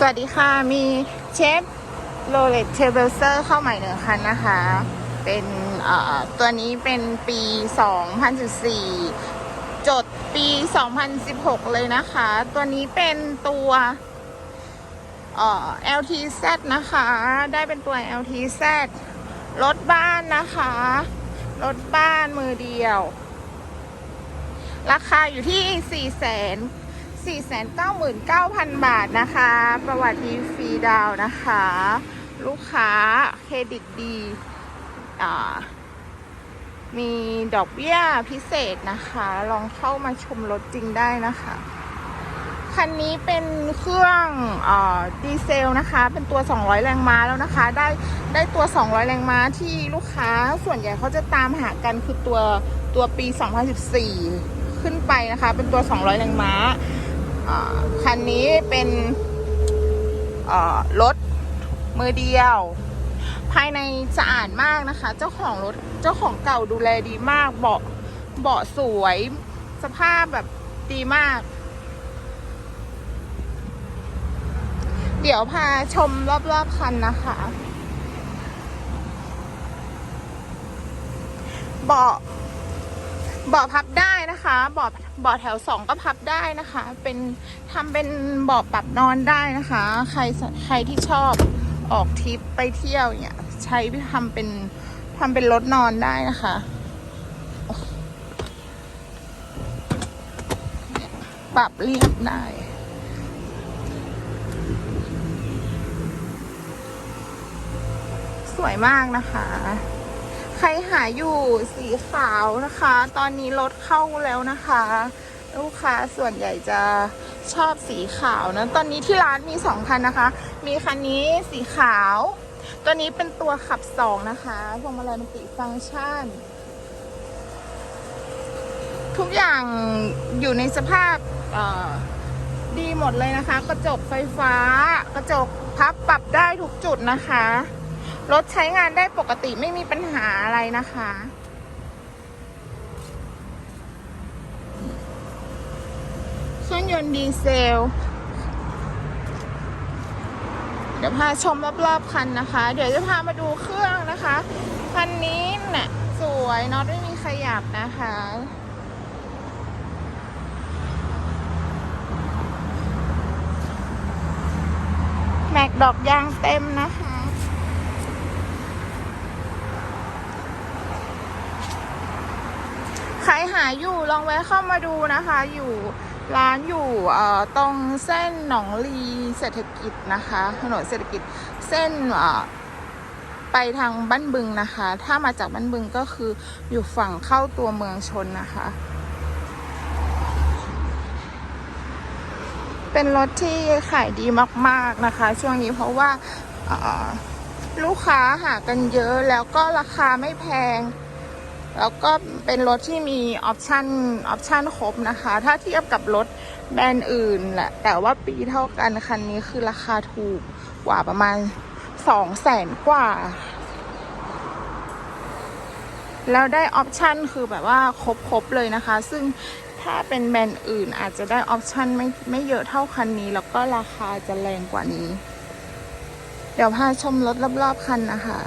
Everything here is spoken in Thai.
สวัสดีค่ะ มีเชฟโรเลตเทเบลเซอร์เข้าใหม่หนึ่งคันนะคะ เป็นตัวนี้เป็นปี 2014 จดปี 2016 เลยนะคะ ตัวนี้เป็นตัวเอ่อ LTZ นะคะ ได้เป็นตัว LTZ รถบ้านนะคะ รถบ้านมือเดียว ราคาอยู่ที่ 4 0 0 0 0 499,000 บาทนะคะ ประวัติดีฟรีดาวนะคะ ลูกค้าเครดิตดีอ่ามีดอกเบี้ยพิเศษนะคะ ลองเข้ามาชมรถจริงได้นะคะ คันนี้เป็นเครื่องอาดีเซลนะคะ เป็นตัว 200 แรงม้าแล้วนะคะ ได้ได้ตัว 200 แรงม้าที่ลูกค้าส่วนใหญ่เขาจะตามหากันคือตัวตัวปี 2014 ขึ้นไปนะคะ เป็นตัว 200 แรงม้า คันนี้เป็นรถมือเดียว ภายในสะอาดมากนะคะ เจ้าของรถเจ้าของเก่าดูแลดีมากเบาะเบาะสวย สภาพแบบดีมาก เดี๋ยวพาชมรอบๆคันนะคะ เบาะ บาะพับได้นะคะเบาะเบาะแถวสองก็พับได้นะคะ เป็นทำเป็นเบาะปรับนอนได้นะคะ ใครใครที่ชอบออกทริปไปเที่ยวเนี่ย ใช้ไปทำเป็นทำเป็นรถนอนได้นะคะปรับเรียบได้สวยมากนะคะ ใครหาอยู่สีขาวนะคะ ตอนนี้รถเข้าแล้วนะคะ ลูกค้าส่วนใหญ่จะชอบสีขาวนะ ตอนนี้ที่ร้านมีสองคันนะคะ มีคันนี้สีขาว ตัวนี้เป็นตัวขับสองนะคะพวงมาลัยมันติฟังก์ชัน ทุกอย่างอยู่ในสภาพดีหมดเลยนะคะ กระจกไฟฟ้า กระจกพับปรับได้ทุกจุดนะคะ รถใช้งานได้ปกติไม่มีปัญหาอะไรนะคะ เครื่องยนต์ดีเซล เดี๋ยวพาชมรอบๆคันนะคะ เดี๋ยวจะพามาดูเครื่องนะคะ คันนี้เน่ะสวยน็อตไม่มีขยับนะคะแม็กดอกยางเต็มนะคะ ครหาอยู่ลองแวะเข้ามาดูนะคะ อยู่ร้านอยู่ตรงเส้นหนองลีเศรษฐกิจนะคะถนนเศรษฐกิจเส้นไปทางบ้านบึงนะคะ ถ้ามาจากบ้านบึงก็คืออยู่ฝั่งเข้าตัวเมืองชนนะคะ เป็นรถที่ขายดีมากๆนะคะ ช่วงนี้เพราะว่าลูกค้าหากันเยอะแล้วก็ราคาไม่แพง แล้วก็เป็นรถที่มีออปชันออปชันครบนะคะ ถ้าเทียบกับรถแบรนด์อื่นแหละ แต่ว่าปีเท่ากันคันนี้คือราคาถูกกว่าประมาณสองแสนกว่า แล้วได้ออปชันคือแบบว่าครบๆเลยนะคะ ซึ่งถ้าเป็นแบรนด์อื่นอาจจะได้ออปชันไม่ไม่เยอะเท่าคันนี้ แล้วก็ราคาจะแรงกว่านี้ เดี๋ยวพาชมรถรอบๆคันนะคะ